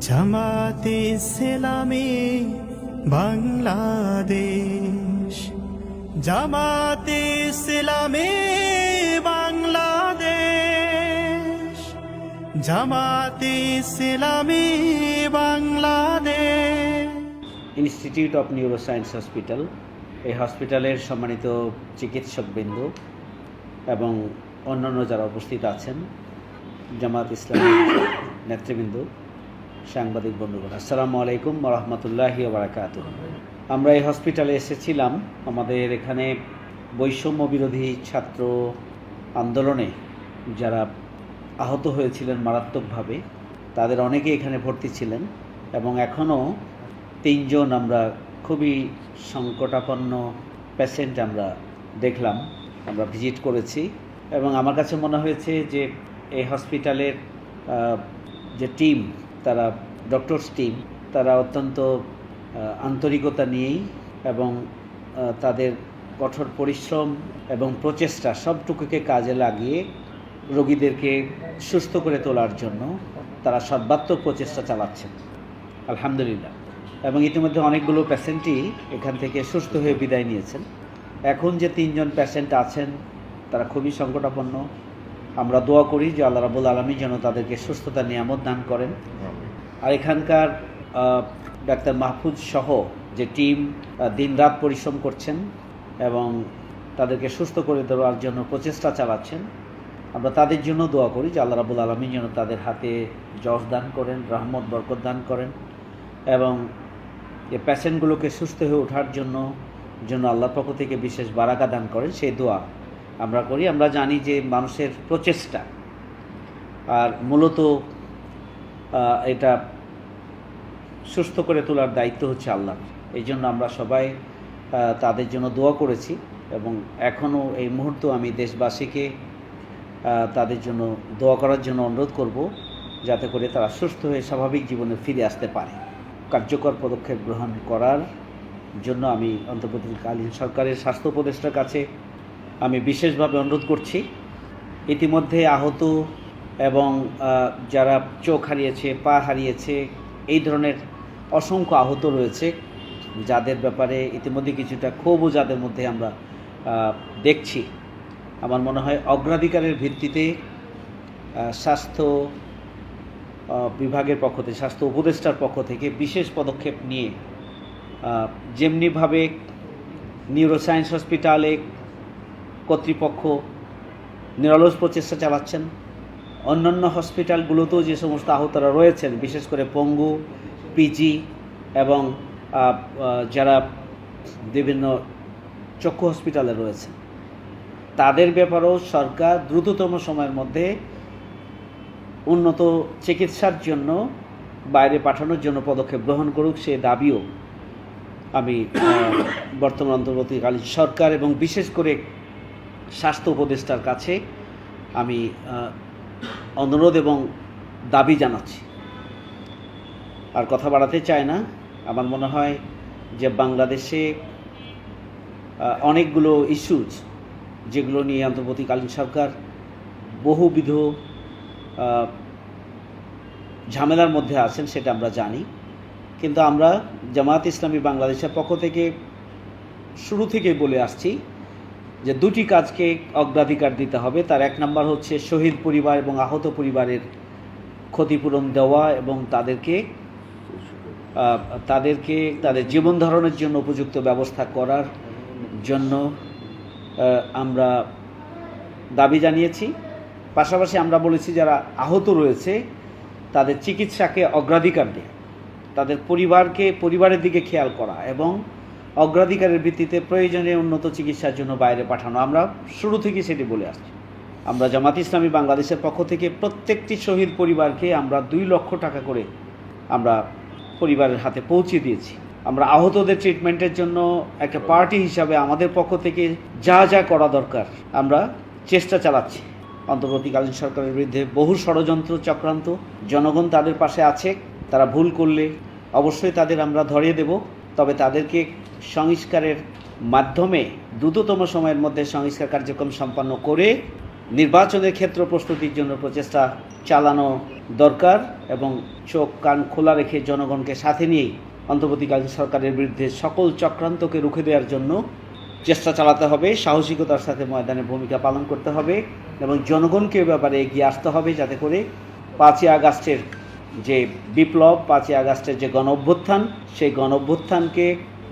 জামাতে ইসলামী বাংলাদেশ। জামাতে Islami Bangladesh. Jamaate Islami Bangladesh. Institute of neuroscience hospital এই হসপিটালের সম্মানিত চিকিৎসকবৃন্দ এবং অন্যান্য যারা উপস্থিত আছেন, জামাত ইসলামী নেতৃবৃন্দ সাংবাদিক বন্ধুগণ, আসসালামু আলাইকুম রহমতুল্লাহি বারাকাত আমরা এই হসপিটালে এসেছিলাম। আমাদের এখানে বৈষম্য বিরোধী ছাত্র আন্দোলনে যারা আহত হয়েছিলেন মারাত্মকভাবে, তাদের অনেকে এখানে ভর্তি ছিলেন এবং এখনও তিনজন আমরা খুবই সংকটাপন্ন পেশেন্ট আমরা দেখলাম, আমরা ভিজিট করেছি এবং আমার কাছে মনে হয়েছে যে এই হসপিটালের যে টিম তারা ডক্টরস টিম তারা অত্যন্ত আন্তরিকতা নিয়েই এবং তাদের কঠোর পরিশ্রম এবং প্রচেষ্টা সবটুকুকে কাজে লাগিয়ে রোগীদেরকে সুস্থ করে তোলার জন্য তারা সর্বাত্মক প্রচেষ্টা চালাচ্ছেন। আলহামদুলিল্লাহ। এবং ইতিমধ্যে অনেকগুলো পেশেন্টই এখান থেকে সুস্থ হয়ে বিদায় নিয়েছেন। এখন যে তিনজন পেশেন্ট আছেন, তারা খুবই সংকটাপন্ন। আমরা দোয়া করি যে আল্লাহ রাবুল আলমী যেন তাদেরকে সুস্থতা নিয়ামত দান করেন। আর এখানকার ডাক্তার মাহফুজ সহ যে টিম দিন রাত পরিশ্রম করছেন এবং তাদেরকে সুস্থ করে দেওয়ার জন্য প্রচেষ্টা চালাচ্ছেন আমরা তাদের জন্য দোয়া করি যে আল্লাহ রাবুল আলমী যেন তাদের হাতে যশ দান করেন রহমত বরকত দান করেন এবং এই প্যাশেন্টগুলোকে সুস্থ হয়ে ওঠার জন্য জন্য আল্লাহর পক্ষ থেকে বিশেষ বারাকা দান করেন সেই দোয়া আমরা করি, আমরা জানি যে মানুষের প্রচেষ্টা। আর মূলত এটা সুস্থ করে তোলার দায়িত্ব হচ্ছে আল্লাহ। এই জন্য আমরা সবাই তাদের জন্য দোয়া করেছি এবং এখনও এই মুহূর্ত আমি দেশবাসীকে তাদের জন্য দোয়া করার জন্য অনুরোধ করব যাতে করে তারা সুস্থ হয়ে স্বাভাবিক জীবনে ফিরে আসতে পারে। কার্যকর পদক্ষেপ গ্রহণ করার জন্য আমি অন্তর্বর্তীকালীন সরকারের স্বাস্থ্য উপদেষ্টার কাছে আমি বিশেষভাবে অনুরোধ করছি। ইতিমধ্যে আহত এবং যারা চোখ হারিয়েছে, পা হারিয়েছে, এই ধরনের অসংখ্য আহত রয়েছে, যাদের ব্যাপারে ইতিমধ্যে কিছুটা ক্ষোভও যাদের মধ্যে আমরা দেখছি। আমার মনে হয় অগ্রাধিকারের ভিত্তিতে স্বাস্থ্য বিভাগের পক্ষ থেকে, স্বাস্থ্য উপদেষ্টার পক্ষ থেকে বিশেষ পদক্ষেপ নিয়ে যেমনিভাবে নিউরোসায়েন্স হসপিটালে কর্তৃপক্ষ নিরলস প্রচেষ্টা চালাচ্ছেন। অন্যান্য হসপিটালগুলোতেও যে সমস্ত আহতরা রয়েছেন, বিশেষ করে পঙ্গু, পিজি এবং যারা বিভিন্ন চক্ষু হসপিটালে রয়েছে তাদের ব্যাপারেও সরকার দ্রুততম সময়ের মধ্যে উন্নত চিকিৎসার জন্য, বাইরে পাঠানোর জন্য পদক্ষেপ গ্রহণ করুক, সে দাবিও আমি বর্তমান অন্তর্বর্তীকালীন সরকার এবং বিশেষ করে স্বাস্থ্য উপদেষ্টার কাছে আমি অনুরোধ এবং দাবি জানাচ্ছি। আর কথা বাড়াতে চাই না। আমার মনে হয় যে বাংলাদেশে অনেকগুলো ইস্যুজ যেগুলো নিয়ে অন্তর্বর্তীকালীন সরকার বহুবিধ ঝামেলার মধ্যে আছেন সেটা আমরা জানি। কিন্তু আমরা জামায়াত ইসলামী বাংলাদেশের পক্ষ থেকে শুরু থেকেই বলে আসছি যে দুটি কাজকে অগ্রাধিকার দিতে হবে। তার এক নম্বর হচ্ছে শহীদ পরিবার এবং আহত পরিবারের ক্ষতিপূরণ দেওয়া এবং তাদেরকে তাদেরকে তাদের জীবন ধারণের জন্য উপযুক্ত ব্যবস্থা করার জন্য আমরা দাবি জানিয়েছি। পাশাপাশি আমরা বলেছি যারা আহত রয়েছে, তাদের চিকিৎসাকে অগ্রাধিকার দেয়, তাদের পরিবারকে, পরিবারের দিকে খেয়াল করা এবং অগ্রাধিকারের ভিত্তিতে প্রয়োজনীয় উন্নত চিকিৎসার জন্য বাইরে পাঠানো। আমরা শুরু থেকে সেটি বলে আসছি। আমরা জামাত ইসলামী বাংলাদেশের পক্ষ থেকে প্রত্যেকটি শহীদ পরিবারকে আমরা দুই লক্ষ টাকা করে আমরা পরিবারের হাতে পৌঁছে দিয়েছি। আমরা আহতদের ট্রিটমেন্টের জন্য একটা পার্টি হিসাবে আমাদের পক্ষ থেকে যা যা করা দরকার আমরা চেষ্টা চালাচ্ছি। অন্তর্বর্তীকালীন সরকারের বিরুদ্ধে বহু ষড়যন্ত্র চক্রান্ত, জনগণ তাদের পাশে আছে, তারা ভুল করলে অবশ্যই তাদের আমরা ধরিয়ে দেব, তবে তাদেরকে সংস্কারের মাধ্যমে দ্রুততম সময়ের মধ্যে সংস্কার কার্যক্রম সম্পন্ন করে নির্বাচনের ক্ষেত্র প্রস্তুতির জন্য প্রচেষ্টা চালানো দরকার এবং চোখ কান খোলা রেখে জনগণকে সাথে নিয়েই অন্তর্বর্তীকালীন সরকারের বিরুদ্ধে সকল চক্রান্তকে রুখে দেওয়ার জন্য চেষ্টা চালাতে হবে, সাহসিকতার সাথে ময়দানে ভূমিকা পালন করতে হবে এবং জনগণকে ব্যাপারে এগিয়ে আসতে হবে যাতে করে পাঁচই আগস্টের যে বিপ্লব, পাঁচই আগস্টের যে গণ অভ্যুত্থান সেই গণ অভ্যুত্থানকে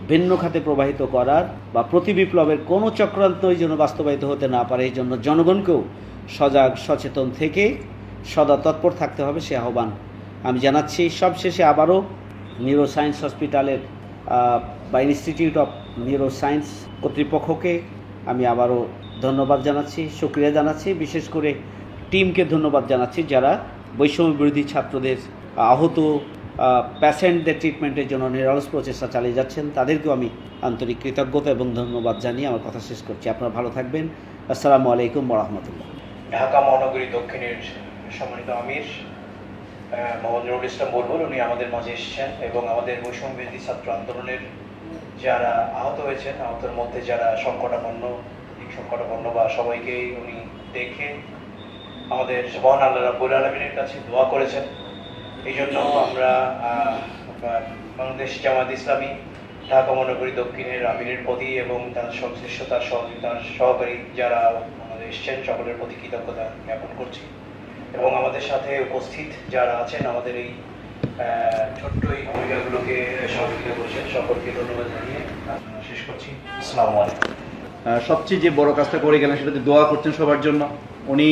ভিন্ন খাতে প্রবাহিত করার বা প্রতি বিপ্লবের কোনো চক্রান্তই যেন বাস্তবায়িত হতে না পারে, এই জন্য জনগণকেও সজাগ, সচেতন থেকে সদা তৎপর থাকতে হবে, সে আহ্বান আমি জানাচ্ছি। সবশেষে আবারও নিউরো সায়েন্স হসপিটালের বা ইনস্টিটিউট অফ নিউরো সায়েন্স কর্তৃপক্ষকে আমি আবারও ধন্যবাদ জানাচ্ছি, সুক্রিয়া জানাচ্ছি। বিশেষ করে টিমকে ধন্যবাদ জানাচ্ছি যারা বৈষম্য বিরোধী ছাত্রদের আহত প্যাশেন্টদের ট্রিটমেন্টের জন্য নিরলস প্রচেষ্টা চালিয়ে যাচ্ছেন। তাদেরকেও আমি আন্তরিক কৃতজ্ঞতা এবং ধন্যবাদ জানিয়ে আমার কথা শেষ করছি। আপনারা ভালো থাকবেন। আসসালামু আলাইকুম রহমতুল্লাহ। ঢাকা মহানগরী দক্ষিণের সম্মানিত আমির মোহাম্মদ নুরুল ইসলাম বলবুল, উনি আমাদের মাঝে এসেছেন এবং আমাদের বৈষম্য ছাত্র আন্দোলনের যারা আহত হয়েছেন আহতের মধ্যে যারা সংকটাপন্ন সংকটাপন্ন বা সবাইকেই উনি দেখে আমাদের মহান আল্লাহ রাব্বুল আলমিনের কাছে দোয়া করেছেন। এই জন্য আমরা আহ, বাংলাদেশ জামাত ইসলামী ঢাকা মহানগরী দক্ষিণের আমিরের প্রতি এবং তার সংশ্লিষ্ট তার সহযোগিতার সহকারী যারা আমাদের এসছেন সকলের প্রতি কৃতজ্ঞতা জ্ঞাপন করছি। এবং আমাদের সাথে উপস্থিত যারা আছেন আমাদের এই ছোট্ট এই ভূমিকাগুলোকে সহযোগিতা করছেন সকলকে ধন্যবাদ জানিয়ে শেষ করছি। আসসালামু আলাইকুম। সবচেয়ে যে বড় কাজটা করে গেলেন সেটাতে দোয়া করছেন সবার জন্য। উনি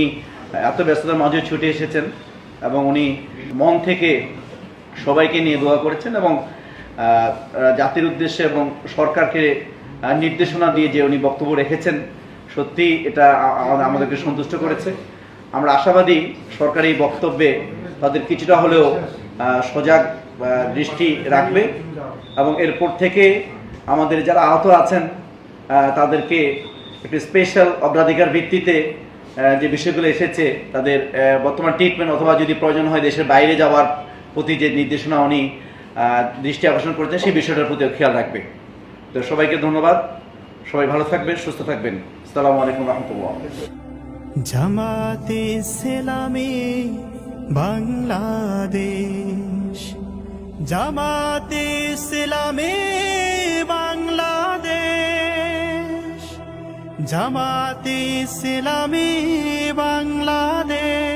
এত ব্যস্ততার মাঝে ছুটে এসেছেন। এবং উনি মন থেকে সবাইকে নিয়ে দোয়া করেছেন এবং জাতির উদ্দেশ্যে এবং সরকারকে নির্দেশনা দিয়ে যে উনি বক্তব্য রেখেছেন, সত্যি এটা আমাদেরকে সন্তুষ্ট করেছে। আমরা আশাবাদী সরকারি বক্তব্যে তাদের কিছুটা হলেও সজাগ দৃষ্টি রাখবে এবং এরপর থেকে আমাদের যারা আহত আছেন তাদেরকে একটি স্পেশাল অগ্রাধিকার ভিত্তিতে যে বিষয়গুলো এসেছে, তাদের বর্তমান ট্রিটমেন্ট অথবা যদি প্রয়োজন হয় দেশের বাইরে যাওয়ার প্রতি যে নির্দেশনা উনি দৃষ্টি আকর্ষণ করেছেন, সেই বিষয়টার প্রতিও খেয়াল রাখবে। তো সবাইকে ধন্যবাদ। সবাই ভালো থাকবেন, সুস্থ থাকবেন। আসসালামু আলাইকুম রহমতুল্লাহ। জামাতে ইসলামী বাংলাদেশ, জামাতে ইসলামী জামাতি ইসলামী বাংলাদেশ।